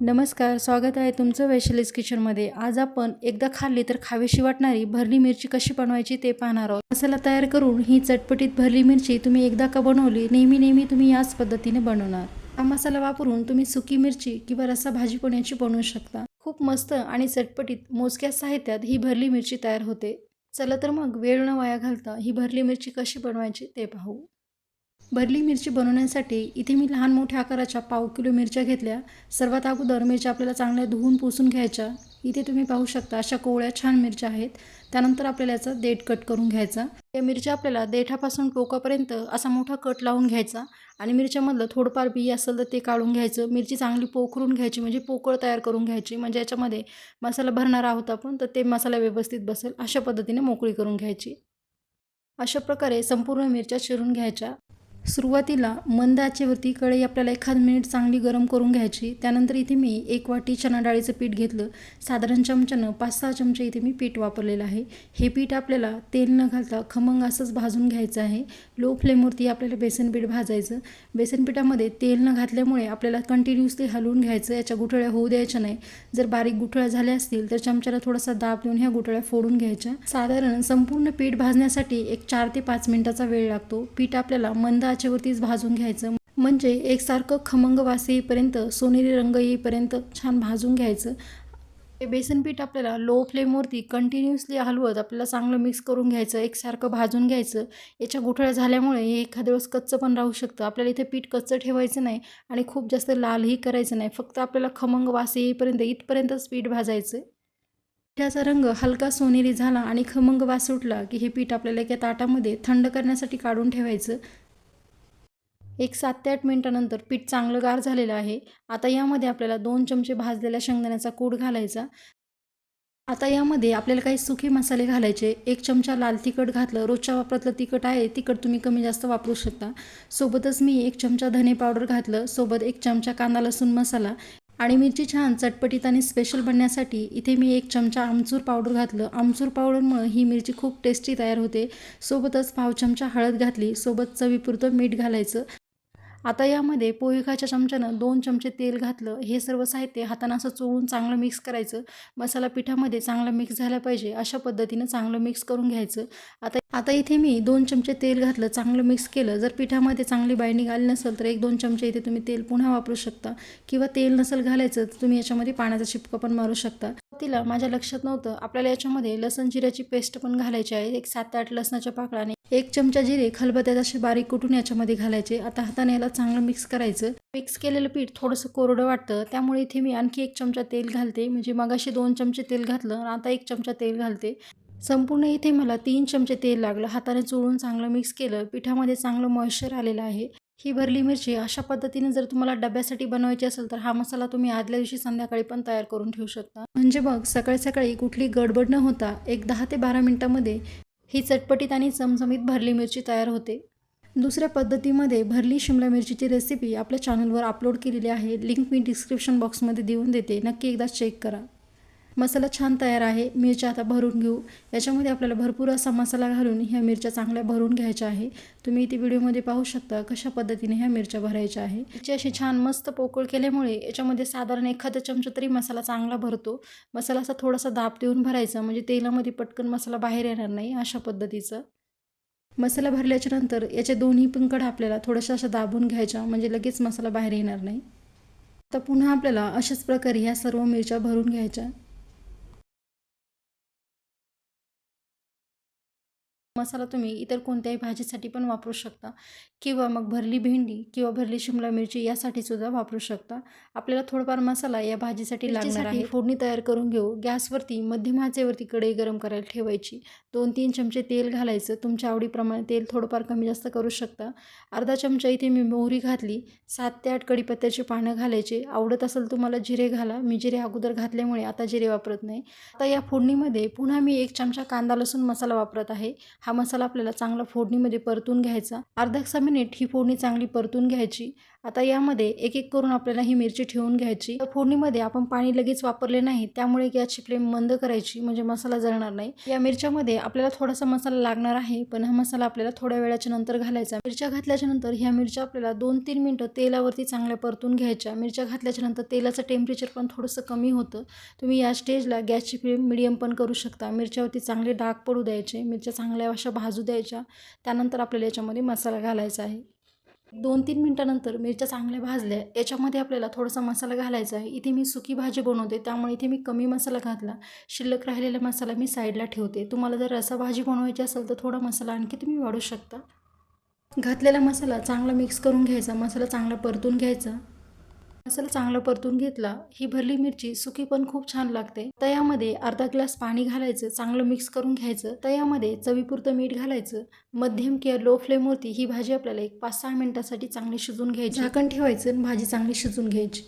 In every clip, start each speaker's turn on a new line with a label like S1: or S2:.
S1: नमस्कार स्वागत आहे तुमचं वैशालीज किचनमध्ये. आज आपण एकदा खाल्ली तर खावीशी वाटणारी भरली मिरची कशी बनवायची ते पाहणार आहोत. मसाला तयार करून ही चटपटीत भरली मिरची तुम्ही एकदा का बनवली नेहमी नेहमी तुम्ही याच पद्धतीने बनवणार. हा मसाला वापरून तुम्ही सुकी मिरची किंवा रस्सा भाजी पण याची बनवू शकता. खूप मस्त आणि चटपटीत मोजक्या साहित्यात ही भरली मिरची तयार होते. चला तर मग वेळ न वाया घालता ही भरली मिरची कशी बनवायची ते पाहू. भरली मिरची बनवण्यासाठी इथे मी लहान मोठ्या आकाराच्या पाव किलो मिरच्या घेतल्या. सर्वात अगोदर मिरच्या आपल्याला चांगल्या धुवून पुसून घ्यायच्या. इथे तुम्ही पाहू शकता अशा कोवळ्या छान मिरच्या आहेत. त्यानंतर आपल्याला याचा देठ कट करून घ्यायचा. या मिरच्या आपल्याला देठापासून टोकापर्यंत असा मोठा कट लावून घ्यायचा आणि मिरच्यामधलं थोडंफार बी असेल तर ते काढून घ्यायचं. मिरची चांगली पोखरून घ्यायची म्हणजे पोकळ तयार करून घ्यायची. म्हणजे याच्यामध्ये मसाला भरणार आहोत आपण तर ते मसाला व्यवस्थित बसेल अशा पद्धतीने मोकळी करून घ्यायची. अशा प्रकारे संपूर्ण मिरच्या चिरून घ्यायच्या. सुरुवातीला मंद कढई आपल्याला एखाद मिनिट चांगली गरम करून घ्यायची. त्यानंतर इथे मी एक वाटी चणा डाळीचं पीठ घेतलं. साधारण चमच्यानं पाच सहा चमचे इथे मी पीठ वापरलेलं आहे. हे पीठ आपल्याला तेल न घालता खमंग असंच भाजून घ्यायचं आहे. लो फ्लेमवरती आपल्याला बेसन पीठ भाजायचं. बेसन पिठामध्ये तेल न घातल्यामुळे आपल्याला कंटिन्युअसली हलवून घ्यायचं. याच्या गुठळ्या होऊ द्यायच्या नाही. जर बारीक गुठळ्या झाल्या असतील तर चमच्याला थोडासा दाब देऊन ह्या गुठळ्या फोडून घ्यायच्या. साधारण संपूर्ण पीठ भाजण्यासाठी एक चार ते पाच मिनिटाचा वेळ लागतो. पीठ आपल्याला मंद आचेवरतीच भाजून घ्यायचं. म्हणजे एकसारखं खमंग वास येईपर्यंत सोनेरी रंग येईपर्यंत छान भाजून घ्यायचं. हे बेसन पीठ आपल्याला लो फ्लेमवरती कंटिन्युअसली हलवत आपल्याला चांगलं मिक्स करून घ्यायचं एकसारखं भाजून घ्यायचं. याच्या गुठळ्या झाल्यामुळे हे एखाद्या वेळेस कच्चं पण राहू शकतं. आपल्याला इथे पीठ कच्चं ठेवायचं नाही आणि खूप जास्त लालही करायचं नाही. फक्त आपल्याला खमंग वास येईपर्यंत इथपर्यंतच पीठ भाजायचं. पिठाचा रंग हलका सोनेरी झाला आणि खमंग वास सुटला की हे पीठ आपल्याला एका ताटामध्ये थंड करण्यासाठी काढून ठेवायचं. एक सात ते आठ मिनटानंतर पीठ चांगलं गार झालेलं आहे. आता यामध्ये आपल्याला दोन चमचे भाजलेल्या शेंगदाण्याचा कूड घालायचा. आता यामध्ये आपल्याला काही सुके मसाले घालायचे. एक चमचा लाल तिखट घातलं. रोजच्या वापरातलं तिखट आहे. तिखट तुम्ही कमी जास्त वापरू शकता. सोबतच मी एक चमचा धने पावडर घातलं. सोबत एक चमचा कांदा लसूण मसाला आणि मिरची छान चटपटीत आणि स्पेशल बनण्यासाठी इथे मी एक चमचा आमचूर पावडर घातलं. आमचूर पावडरमुळं ही मिरची खूप टेस्टी तयार होते. सोबतच पाव चमचा हळद घातली. सोबत चवीपुरतं मीठ घालायचं. आता यामध्ये पोहेखाच्या चमच्यानं दोन चमचे तेल घातलं. हे सर्व साहित्य हातानं असं चोळून चांगलं मिक्स करायचं. मसाला पिठामध्ये चांगला मिक्स झाला पाहिजे अशा पद्धतीनं चांगलं मिक्स करून घ्यायचं. आता आता इथे मी दोन चमचे तेल घातलं चांगलं मिक्स केलं. जर पिठामध्ये चांगली बाइंडिंग आली नसेल तर एक दोन चमचे इथे तुम्ही तेल पुन्हा वापरू शकता. किंवा तेल नसेल घालायचं तर तुम्ही याच्यामध्ये पाण्याचा शिपका पण मारू शकता. तिला माझ्या लक्षात नव्हतं. आपल्याला याच्यामध्ये लसण जिऱ्याची पेस्ट पण घालायची आहे. एक सात आठ लसणाच्या पाकळाने एक चमचा जिरे खलबत्यात असे बारीक कुटून याच्यामध्ये घालायचे. आता हाताने याला चांगलं मिक्स करायचं. मिक्स केलेलं पीठ थोडंसं कोरडं वाटतं. त्यामुळे इथे मी आणखी एक चमचा तेल घालते. म्हणजे मगाशी दोन चमचे तेल घातलं आणि आता एक चमचा तेल घालते. संपूर्ण इथे मला तीन चमचे तेल लागलं. हाताने चोळून चांगलं मिक्स केलं. पिठामध्ये चांगलं मॉइश्चर आलेलं आहे. ही भरली मिरची अशा पद्धतीने जर तुम्हाला डब्यासाठी बनवायची असेल तर हा मसाला तुम्ही आदल्या दिवशी संध्याकाळी पण तयार करून ठेवू शकता. म्हणजे मग सकाळी सकाळी कुठली गडबड न होता एक दहा ते बारा मिनटामध्ये ही चटपटीत आणि चमचमीत भरली मिरची तयार होते. दुसऱ्या पद्धतीमध्ये भरली शिमला मिरचीची रेसिपी आपल्या चॅनलवर अपलोड केलेली आहे. लिंक मी डिस्क्रिप्शन बॉक्समध्ये देऊन देते. नक्की एकदा चेक करा. मसाला छान तयार आहे. मिरच्या आता भरून घेऊ. याच्यामध्ये आपल्याला भरपूर असा मसाला घालून ह्या मिरच्या चांगल्या भरून घ्यायच्या आहे. तुम्ही इथे व्हिडिओमध्ये पाहू शकता कशा पद्धतीने ह्या मिरच्या भरायच्या आहे. मिरची अशी छान मस्त पोकळ केल्यामुळे याच्यामध्ये साधारण एखादा चमचा तरी मसाला चांगला भरतो. मसाला असा थोडासा दाब देऊन भरायचा. म्हणजे तेलामध्ये पटकन मसाला बाहेर येणार नाही अशा पद्धतीचं. मसाला भरल्याच्या नंतर याचे दोन्ही पिंकड आपल्याला थोड्याशा अशा दाबून घ्यायच्या. म्हणजे लगेच मसाला बाहेर येणार नाही. तर पुन्हा आपल्याला अशाच प्रकारे ह्या सर्व मिरच्या भरून घ्यायच्या. मसाला तुम्ही इतर कोणत्याही भाजीसाठी पण वापरू शकता. किंवा मग भरली भेंडी किंवा भरली शिमला मिरची यासाठी सुद्धा वापरू शकता. आपल्याला थोडंफार मसाला या भाजीसाठी लागणार आहे. फोडणी तयार करून घेऊ. गॅसवरती मध्यम आचेवरती कढई गरम करायला ठेवायची. दोन तीन चमचे तेल घालायचं. तुमच्या आवडीप्रमाणे तेल थोडंफार कमी जास्त करू शकता. अर्धा चमचा इथे मी मोहरी घातली. सात ते आठ कढीपत्त्याची पानं घालायचे. आवडत असेल तुम्हाला जिरे घाला. मी जिरे अगोदर घातल्यामुळे आता जिरे वापरत नाही. आता या फोडणीमध्ये पुन्हा मी एक चमचा कांदा लसूण मसाला वापरत आहे. हा मसाला आपल्याला चांगला फोडणीमध्ये परतून घ्यायचा. अर्धा मिनिट ही फोडणी चांगली परतून घ्यायची. आता यामध्ये एक एक करून आपल्याला ही मिरची ठेवून घ्यायची. तर फोडणीमध्ये आपण पाणी लगेच वापरले नाही त्यामुळे गॅसची फ्लेम बंद करायची म्हणजे मसाला जळणार नाही. या मिरच्यामध्ये आपल्याला थोडासा मसाला लागणार आहे पण हा मसाला आपल्याला थोड्या वेळाच्या नंतर घालायचा. मिरच्या घातल्याच्या नंतर ह्या मिरच्या आपल्याला दोन तीन मिनटं तेलावरती चांगल्या परतून घ्यायच्या. मिरच्या घातल्याच्या नंतर तेलाचं टेम्परेचर पण थोडंसं कमी होतं. तुम्ही या स्टेजला गॅसची फ्लेम मिडियम पण करू शकता. मिरच्यावरती चांगले डाग पडू द्यायचे मिरच्या चांगल्या अशा भाजू द्यायच्या. त्यानंतर आपल्याला याच्यामध्ये मसाला घालायचा आहे. दोन तीन मिनटानंतर मिरच्या चांगल्या भाजल्या. याच्यामध्ये आपल्याला थोडासा मसाला घालायचा आहे. इथे मी सुकी भाजी बनवते. त्यामुळे इथे मी कमी मसाला घातला. शिल्लक राहिलेला मसाला मी साईडला ठेवते. तुम्हाला जर रसा भाजी बनवायची असेल तर थोडा मसाला आणखी तुम्ही वाढू शकता. घातलेला मसाला चांगला मिक्स करून घ्यायचा. मसाला चांगला परतून घ्यायचा. मसाला चांगला परतून घेतला ही भरली मिरची सुकी पण खूप छान लागते. तयामध्ये अर्धा ग्लास पाणी घालायचं चांगलं मिक्स करून घ्यायचं. तयामध्ये चवीपुरतं मीठ घालायचं. मध्यम किंवा लो फ्लेमवरती ही भाजी आपल्याला एक पाच सहा मिनिटासाठी चांगली शिजून घ्यायची. झाकण ठेवायचं आणि भाजी चांगली शिजून घ्यायची.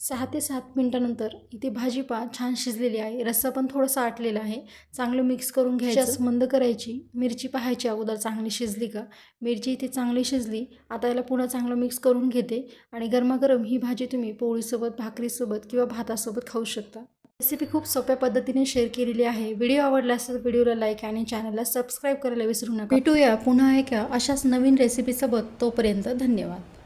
S1: सहा ते सात मिनिटानंतर इथे भाजी पा छान शिजलेली आहे. रस्सा पण थोडासा आटलेला आहे. चांगलं मिक्स करून घ्यायचं. मंद करायची. मिरची पाहायची अगोदर चांगली शिजली का? मिरची इथे चांगली शिजली. आता याला पुन्हा चांगलं मिक्स करून घेते. आणि गरमागरम ही भाजी तुम्ही पोळीसोबत भाकरीसोबत किंवा भातासोबत खाऊ शकता. रेसिपी खूप सोप्या पद्धतीने शेअर केलेली आहे. व्हिडिओ आवडला असेल तर व्हिडिओला लाईक आणि चॅनलला सबस्क्राईब करायला विसरू नका. भेटूया पुन्हा एका अशाच नवीन रेसिपीसोबत तोपर्यंत धन्यवाद.